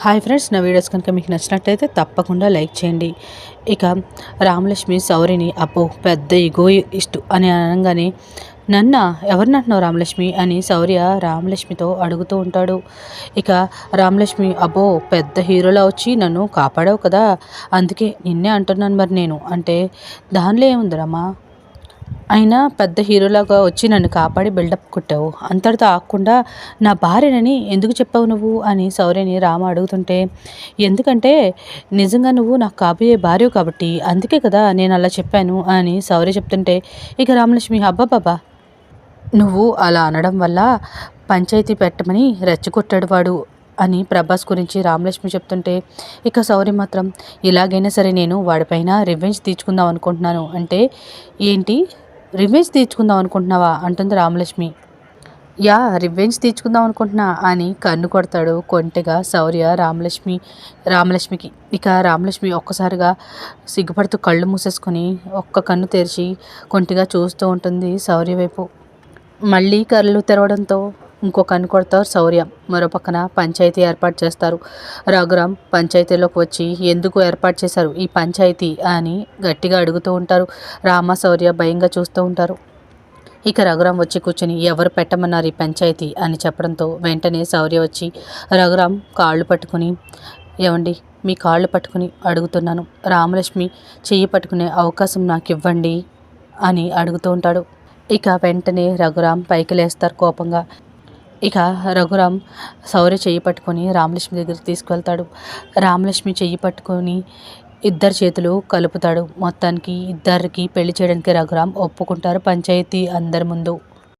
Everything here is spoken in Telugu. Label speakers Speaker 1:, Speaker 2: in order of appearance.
Speaker 1: హాయ్ ఫ్రెండ్స్ నా వీడియోస్ కనుక మీకు నచ్చినట్టయితే తప్పకుండా లైక్ చేయండి. ఇక రామలక్ష్మి సౌరిని అబ్బో పెద్ద ఇగో ఇష్టు అని అనగానే నన్న ఎవరిని అంటున్నావు రామలక్ష్మి? అని శౌర్య రామలక్ష్మితో అడుగుతూ ఉంటాడు. ఇక రామలక్ష్మి అబ్బో పెద్ద హీరోలా వచ్చి నన్ను కాపాడావు కదా అందుకే నిన్నే అంటున్నాను మరి నేను. అంటే దానిలో ఏముందిరమ్మా అయినా పెద్ద హీరోలాగా వచ్చి నన్ను కాపాడి బిల్డప్ కొట్టావు. అంతటితో ఆకుండా నా భార్యనని ఎందుకు చెప్పావు నువ్వు? అని సౌర్యని రామ అడుగుతుంటే ఎందుకంటే నిజంగా నువ్వు నాకు కాబోయే భార్య కాబట్టి అందుకే కదా నేను అలా చెప్పాను అని సౌర్య చెప్తుంటే ఇక రామలక్ష్మి అబ్బాబాబా నువ్వు అలా అనడం వల్ల పంచాయతీ పెట్టమని రెచ్చగొట్టాడు వాడు అని ప్రభాస్ గురించి రామలక్ష్మి చెప్తుంటే ఇక సౌరి మాత్రం ఇలాగైనా సరే నేను వాడిపైన రివెంజ్ తీర్చుకుందాం అనుకుంటున్నాను. అంటే ఏంటి? రివెంజ్ తీర్చుకుందాం అనుకుంటున్నావా? అంటుంది రామలక్ష్మి. యా రివెంజ్ తీర్చుకుందాం అనుకుంటున్నా అని కన్ను కొడతాడు కొంటెగా శౌర్య రామలక్ష్మి రామలక్ష్మికి. ఇక రామలక్ష్మి ఒక్కసారిగా సిగ్గుపడుతూ కళ్ళు మూసేసుకొని ఒక్క కన్ను తెరిచి కొంటిగా చూస్తూ ఉంటుంది శౌర్య వైపు. మళ్ళీ కళ్ళు తెరవడంతో ఇంకో కన్ను కొడతారు శౌర్య. మరో పక్కన పంచాయతీ ఏర్పాటు చేస్తారు. రఘురామ్ పంచాయతీలోకి వచ్చి ఎందుకు ఏర్పాటు చేశారు? ఈ పంచాయతీ అని గట్టిగా అడుగుతూ ఉంటారు. రామ శౌర్య భయంగా చూస్తూ ఉంటారు. ఇక రఘురాం వచ్చి కూర్చొని ఎవరు పెట్టమన్నారు ఈ పంచాయతీ అని చెప్పడంతో వెంటనే శౌర్య వచ్చి రఘురామ్ కాళ్ళు పట్టుకుని ఏమండి మీ కాళ్ళు పట్టుకుని అడుగుతున్నాను. రామలక్ష్మి చెయ్యి పట్టుకునే అవకాశం నాకు ఇవ్వండి అని అడుగుతూ ఉంటాడు. ఇక వెంటనే రఘురామ్ పైకి లేస్తారు కోపంగా. ఇక రఘురామ్ శౌర్య చెయ్యి పట్టుకొని రామలక్ష్మి దగ్గరికి తీసుకువెళ్తాడు రామలక్ష్మి చెయ్యి పట్టుకొని ఇద్దరు చేతులు కలుపుతాడు. మొత్తానికి ఇద్దరికి పెళ్ళి చేయడానికి రఘురాం ఒప్పుకుంటారు. పంచాయతీ అందరి ముందు